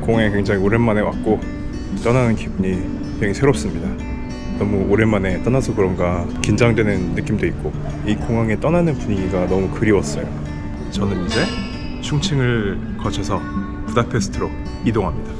공항에 굉장히 오랜만에 왔고 떠나는 기분이 되게 새롭습니다. 너무 오랜만에 떠나서 그런가 긴장되는 느낌도 있고 이 공항에 떠나는 분위기가 너무 그리웠어요. 저는 이제 충칭을 거쳐서 부다페스트로 이동합니다.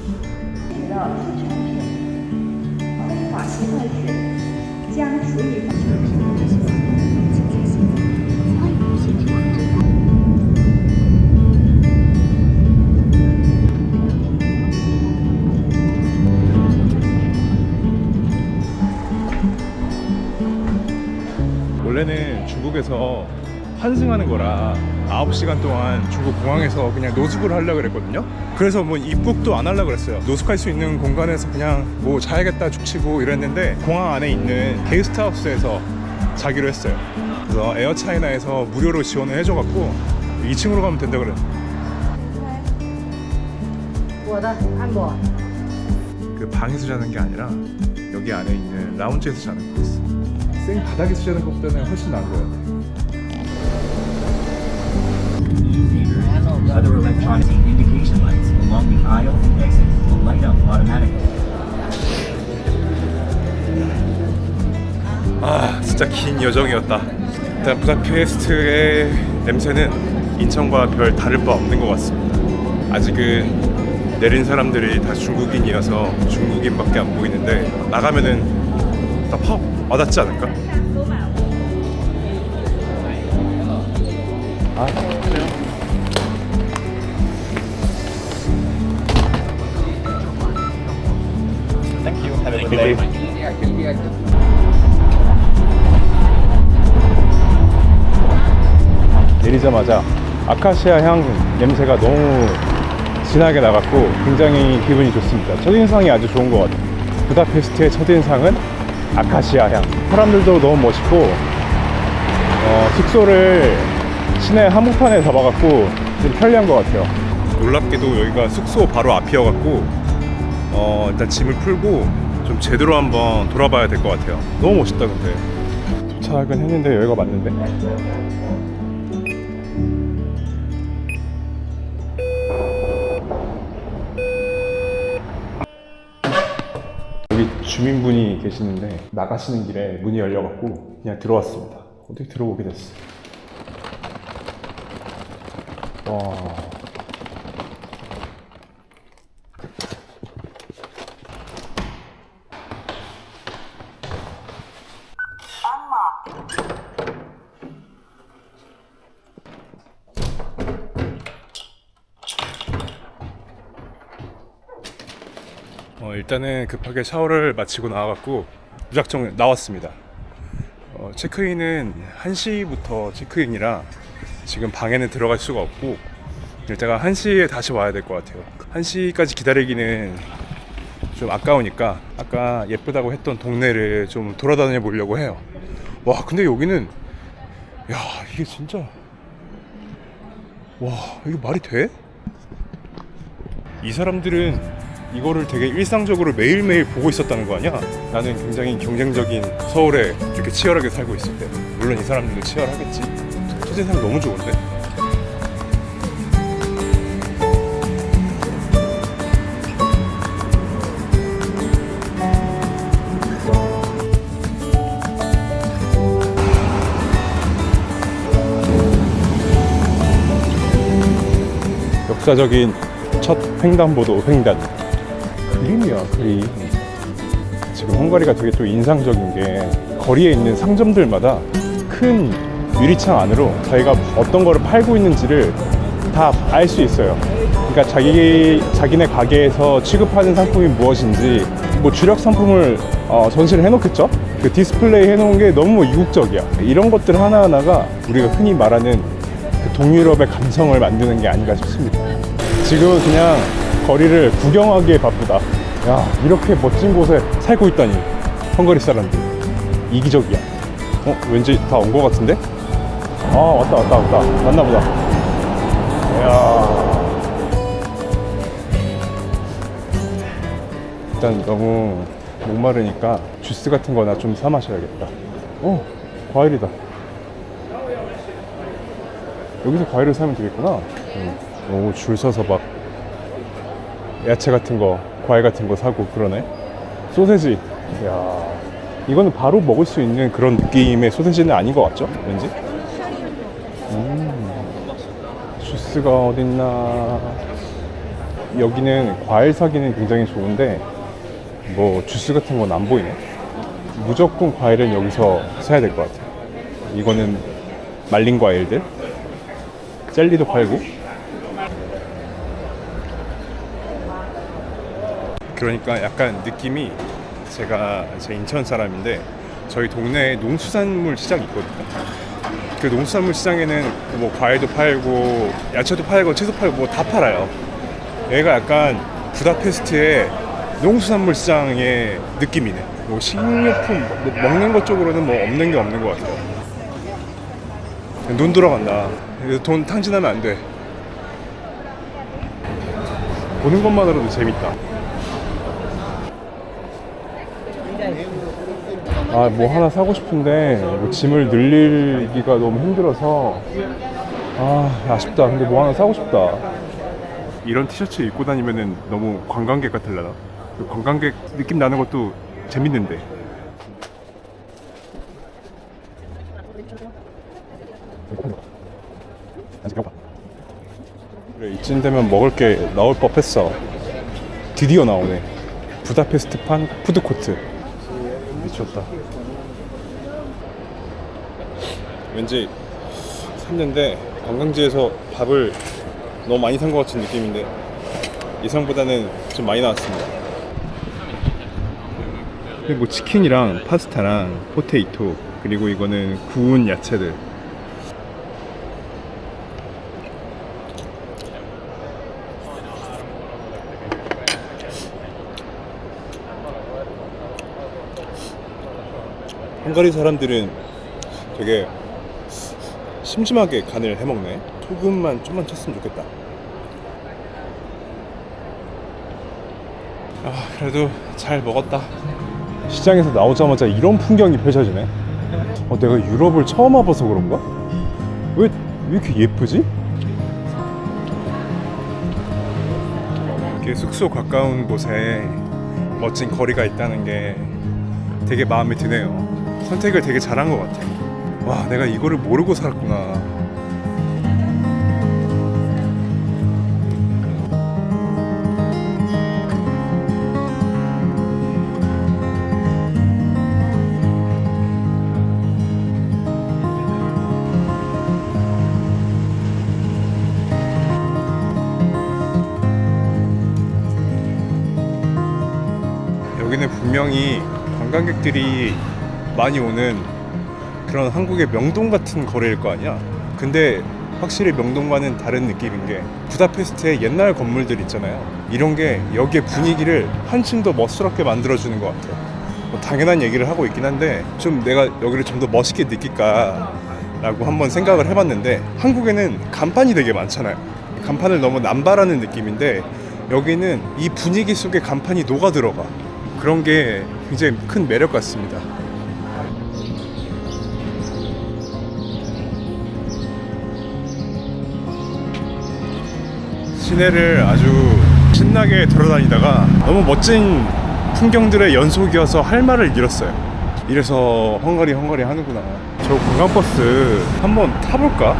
중국에서 환승하는 거라 9시간 동안 중국 공항에서 그냥 노숙을 하려고 그랬거든요. 그래서 뭐 입국도 안 하려고 그랬어요. 노숙할 수 있는 공간에서 그냥 뭐 자야겠다 죽치고 이랬는데 공항 안에 있는 게스트하우스에서 자기로 했어요. 그래서 에어차이나에서 무료로 지원을 해줘갖고 2층으로 가면 된다 그래. 我的安博。 그 방에서 자는 게 아니라 여기 안에 있는 라운지에서 자는 거였어. 생 바닥에서 자는 것보다는 훨씬 나은 것 같 아. Other electronic indication lights along the aisle and exit will light up automatically. 아 진짜 긴 여정이었다 일단 부다페스트의 냄새는 인천과 별 다를 바 없는 것 같습니다 아직은 내린 사람들이 다 중국인이어서 중국인밖에 안 보이는데 나가면은 딱확 와닿지 않을까? 아 Have a good day. 내리자마자 아카시아 향 냄새가 너무 진하게 나갔고 굉장히 기분이 좋습니다. 첫인상이 아주 좋은 것 같아요. 부다페스트의 첫인상은 아카시아 향. 사람들도 너무 멋있고 어, 숙소를 시내 한복판에 잡아갖고 좀 편리한 것 같아요. 놀랍게도 여기가 숙소 바로 앞이어갖고 어, 일단 짐을 풀고 좀 제대로 한번 돌아봐야 될 것 같아요. 너무 멋있다 근데. 도착은 했는데 여기가 맞는데? 여기 주민분이 계시는데 나가시는 길에 문이 열려갖고 그냥 들어왔습니다. 어떻게 들어오게 됐어? 와. 어, 일단은 급하게 샤워를 마치고 나와갖고 무작정 나왔습니다. 어, 체크인은 1시부터 체크인이라 지금 방에는 들어갈 수가 없고 일단 1시에 다시 와야 될 것 같아요. 1시까지 기다리기는 좀 아까우니까 아까 예쁘다고 했던 동네를 좀 돌아다녀 보려고 해요. 와 근데 여기는 야 이게 진짜 와 이게 말이 돼? 이 사람들은 이거를 되게 일상적으로 매일매일 보고 있었다는 거 아니야? 나는 굉장히 경쟁적인 서울에 이렇게 치열하게 살고 있을 때 물론 이 사람들도 치열하겠지 첫인상 너무 좋은데 역사적인 첫 횡단보도 횡단. 그림이야 그림 지금 헝가리가 되게 또 인상적인 게 거리에 있는 상점들마다 큰 유리창 안으로 자기가 어떤 거를 팔고 있는지를 다 알 수 있어요. 그러니까 자기 자기네 가게에서 취급하는 상품이 무엇인지 뭐 주력 상품을 어, 전시를 해놓겠죠? 그 디스플레이 해놓은 게 너무 이국적이야. 이런 것들 하나하나가 우리가 흔히 말하는 그 동유럽의 감성을 만드는 게 아닌가 싶습니다 지금은 그냥 거리를 구경하기에 바쁘다. 야, 이렇게 멋진 곳에 살고 있다니. 헝가리 사람들. 이기적이야. 어, 왠지 다 온 것 같은데? 아, 왔다, 왔다, 왔다. 왔나 보다. 이야. 일단 너무 목마르니까 주스 같은 거나 좀 사 마셔야겠다. 어, 과일이다. 여기서 과일을 사면 되겠구나. 응. 오, 줄 서서 막 야채 같은 거, 과일 같은 거 사고 그러네. 소세지. 야, 이거는 바로 먹을 수 있는 그런 느낌의 소세지는 아닌 것 같죠? 왠지? 음, 주스가 어딨나? 여기는 과일 사기는 굉장히 좋은데 뭐 주스 같은 건 안 보이네. 무조건 과일은 여기서 사야 될 것 같아요. 이거는 말린 과일들, 젤리도 팔고. 그러니까 약간 느낌이 제가 제 인천 사람인데 저희 동네에 농수산물 시장이 있거든요. 그 농수산물 시장에는 뭐 과일도 팔고 야채도 팔고 채소 팔고 뭐 다 팔아요. 얘가 약간 부다페스트의 농수산물 시장의 느낌이네. 뭐 식료품 뭐 먹는 것 쪽으로는 뭐 없는 게 없는 것 같아요. 눈. 그래서 돈 탕진하면 안 돼. 보는 것만으로도 재밌다. 아, 뭐 하나 사고 싶은데 뭐 짐을 늘리기가 너무 힘들어서 아, 아쉽다. 근데 뭐 하나 사고 싶다. 이런 티셔츠 입고 다니면은 너무 관광객 같을라나? 그 관광객 느낌 나는 것도 재밌는데. 그래, 이쯤 되면 먹을 게 나올 법했어. 드디어 나오네. 부다페스트판 푸드코트. 미쳤다. 왠지 샀는데 관광지에서 밥을 너무 많이 산 것 같은 느낌인데 예상보다는 좀 많이 나왔습니다. 그리고 뭐 치킨이랑 파스타랑 포테이토 그리고 이거는 구운 야채들 헝가리 사람들은 되게 심심하게 간을 해먹네. 소금만 좀만 쳤으면 좋겠다. 아, 그래도 잘 먹었다. 시장에서 나오자마자 이런 풍경이 펼쳐지네. 어, 내가 유럽을 처음 와봐서 그런가? 왜, 왜 이렇게 예쁘지? 이렇게 숙소 가까운 곳에 멋진 거리가 있다는 게 되게 마음에 드네요. 선택을 되게 잘한 것 같아. 와, 내가 이거를 모르고 살았구나. 여기는 분명히 관광객들이 많이 오는 그런 한국의 명동 같은 거리일 거 아니야. 근데 확실히 명동과는 다른 느낌인 게 부다페스트의 옛날 건물들 있잖아요. 이런 게 여기의 분위기를 한층 더 멋스럽게 만들어주는 것 같아요. 뭐 당연한 얘기를 하고 있긴 한데 좀 내가 여기를 좀 더 멋있게 느낄까 라고 한번 생각을 해봤는데 한국에는 간판이 되게 많잖아요. 간판을 너무 남발하는 느낌인데 여기는 이 분위기 속에 간판이 녹아 들어가. 그런 게 굉장히 큰 매력 같습니다. 시내를 아주 신나게 돌아다니다가 너무 멋진 풍경들의 연속이어서 할 말을 잃었어요. 이래서 헝가리 헝가리 하는구나. 저 관광버스 한번 타볼까?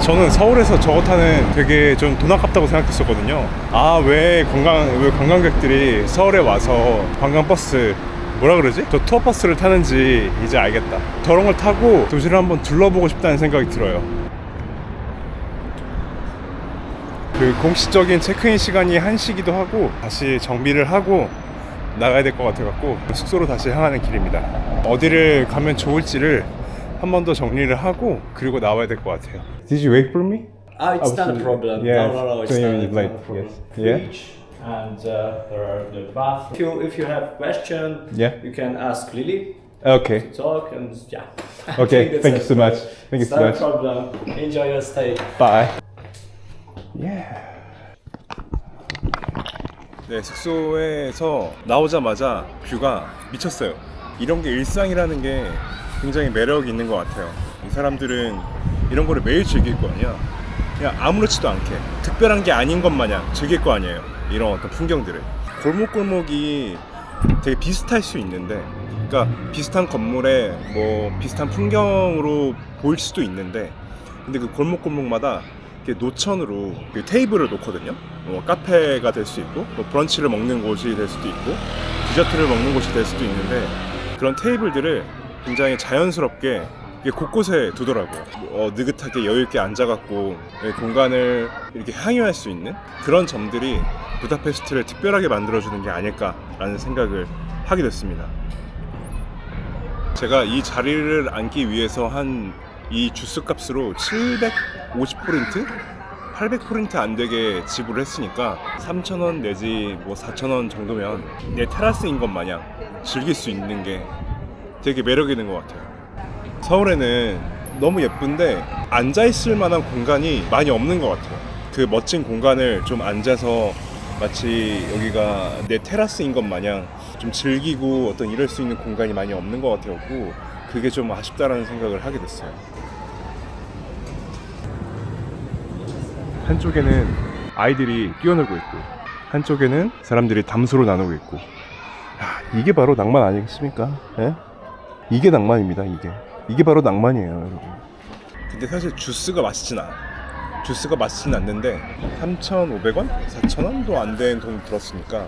저는 서울에서 저거 타는 되게 좀 돈 아깝다고 생각했었거든요. 아, 왜 관광, 왜 관광객들이 서울에 와서 관광버스 뭐라 그러지? 저 투어버스를 타는지 이제 알겠다. 저런 걸 타고 도시를 한번 둘러보고 싶다는 생각이 들어요. 그 공식적인 체크인 시간이 1시기도 하고 다시 정비를 하고 나가야 될 것 같아갖고 숙소로 다시 향하는 길입니다. 어디를 가면 좋을지를 한 번 더 정리를 하고 그리고 나와야 될 것 같아요. Did you wait for me? Oh, it's not a problem. Yeah, no, no, no, it's 20 not, minutes late, not a problem. yes. Yeah. And uh, there are the bath. If you if you have question, Yeah. you can ask Lily. Okay. Talk and yeah. Okay, thank you so much. Thank you so much. a problem. Enjoy your stay. Bye. Yeah. 네, 숙소에서 나오자마자 뷰가 미쳤어요. 이런 게 일상이라는 게 굉장히 매력 있는 것 같아요. 이 사람들은 이런 거를 매일 즐길 거 아니야. 그냥 아무렇지도 않게 특별한 게 아닌 것 마냥 즐길 거 아니에요. 이런 어떤 풍경들을 골목골목이 되게 비슷할 수 있는데 그러니까 비슷한 건물에 뭐 비슷한 풍경으로 보일 수도 있는데 근데 그 골목골목마다 노천으로 그 테이블을 놓거든요 뭐 카페가 될 수 있고 뭐 브런치를 먹는 곳이 될 수도 있고 디저트를 먹는 곳이 될 수도 있는데 그런 테이블들을 굉장히 자연스럽게 곳곳에 두더라고요. 어, 느긋하게 여유 있게 앉아갖고 이 공간을 이렇게 향유할 수 있는 그런 점들이 부다페스트를 특별하게 만들어주는 게 아닐까라는 생각을 하게 됐습니다. 제가 이 자리를 앉기 위해서 한 이 주스 값으로 750포린트? 800포린트 안 되게 지불을 했으니까 3,000원 내지 뭐 4,000원 정도면 내 테라스인 것 마냥 즐길 수 있는 게 되게 매력 있는 것 같아요. 서울에는 너무 예쁜데 앉아 있을 만한 공간이 많이 없는 것 같아요. 그 멋진 공간을 좀 앉아서 마치 여기가 내 테라스인 것 마냥 좀 즐기고 어떤 이럴 수 있는 공간이 많이 없는 것 같아갖고 그게 좀 아쉽다라는 생각을 하게 됐어요. 한쪽에는 아이들이 뛰어놀고 있고 한쪽에는 사람들이 담소를 나누고 있고 야, 이게 바로 낭만 아니겠습니까? 예? 이게 낭만입니다. 이게 이게 바로 낭만이에요, 여러분. 근데 사실 주스가 맛있진 않아. 주스가 맛있진 않는데 3,500원, 4,000원도 안된돈 들었으니까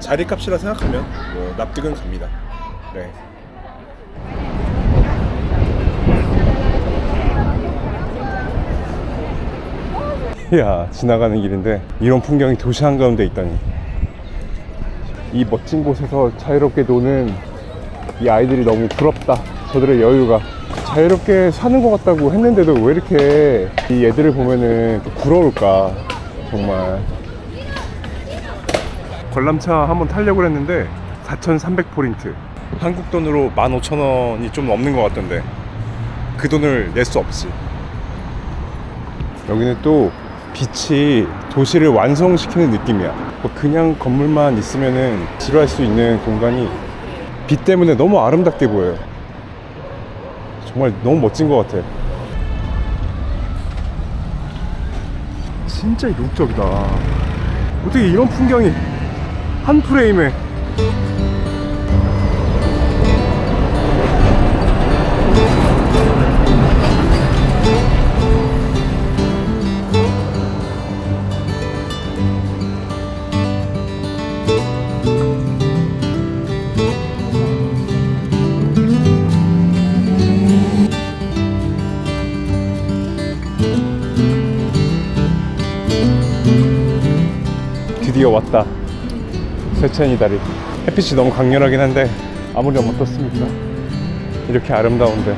자리값이라 생각하면 뭐 납득은 갑니다. 네. 야 지나가는 길인데 이런 풍경이 도시 한가운데 있다니. 이 멋진 곳에서 자유롭게 노는 이 아이들이 너무 부럽다. 저들의 여유가. 자유롭게 사는 것 같다고 했는데도 왜 이렇게 이 애들을 보면은 또 부러울까? 정말. 관람차 한번 타려고 했는데 4,300포린트. 한국 돈으로 15,000원이 좀 넘는 것 같던데. 그 돈을 낼 수 없지. 여기는 또 빛이 도시를 완성시키는 느낌이야. 뭐 그냥 건물만 있으면은 지루할 수 있는 공간이 빛 때문에 너무 아름답게 보여요. 정말 너무 멋진 것 같아. 진짜 이국적이다. 어떻게 이런 풍경이 한 프레임에 왔다. 세천이 다리. 햇빛이 너무 강렬하긴 한데 아무렴 어떻습니까? 이렇게 아름다운데.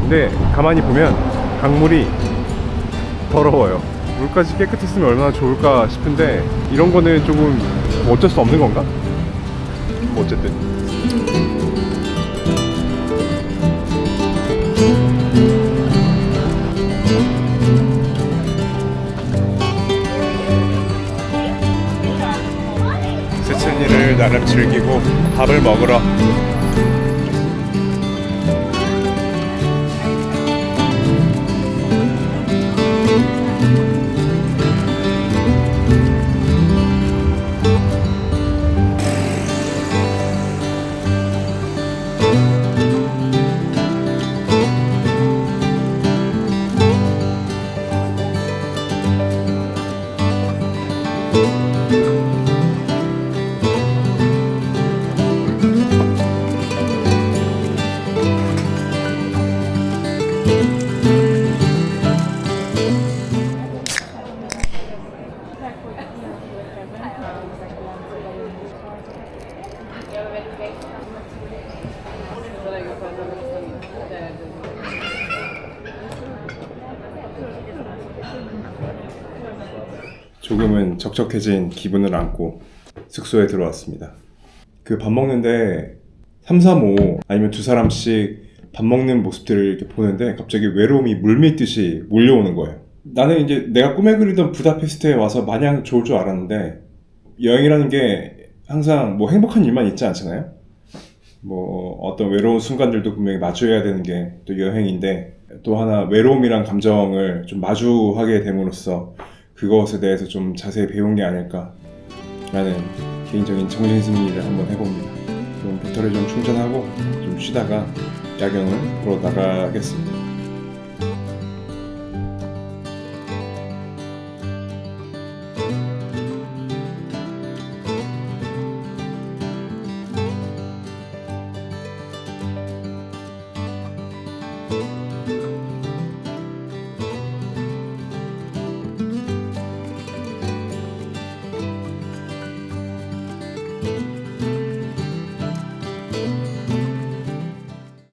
근데 가만히 보면 강물이 더러워요. 물까지 깨끗했으면 얼마나 좋을까 싶은데 이런 거는 조금 어쩔 수 없는 건가? 뭐 어쨌든. 나름 즐기고 밥을 먹으러 적적해진 기분을 안고 숙소에 들어왔습니다. 그 밥 먹는데 3, 3, 5 아니면 두 사람씩 밥 먹는 모습들을 이렇게 보는데 갑자기 외로움이 물밀듯이 몰려오는 거예요. 나는 이제 내가 꿈에 그리던 부다페스트에 와서 마냥 좋을 줄 알았는데 여행이라는 게 항상 뭐 행복한 일만 있지 않잖아요. 뭐 어떤 외로운 순간들도 분명히 마주해야 되는 게 또 여행인데 또 하나 외로움이란 감정을 좀 마주하게 됨으로써 그것에 대해서 좀 자세히 배운 게 아닐까 라는 개인적인 정신 승리를 한번 해봅니다. 그럼 배터리 좀 충전하고 좀 쉬다가 야경을 보러 나가겠습니다.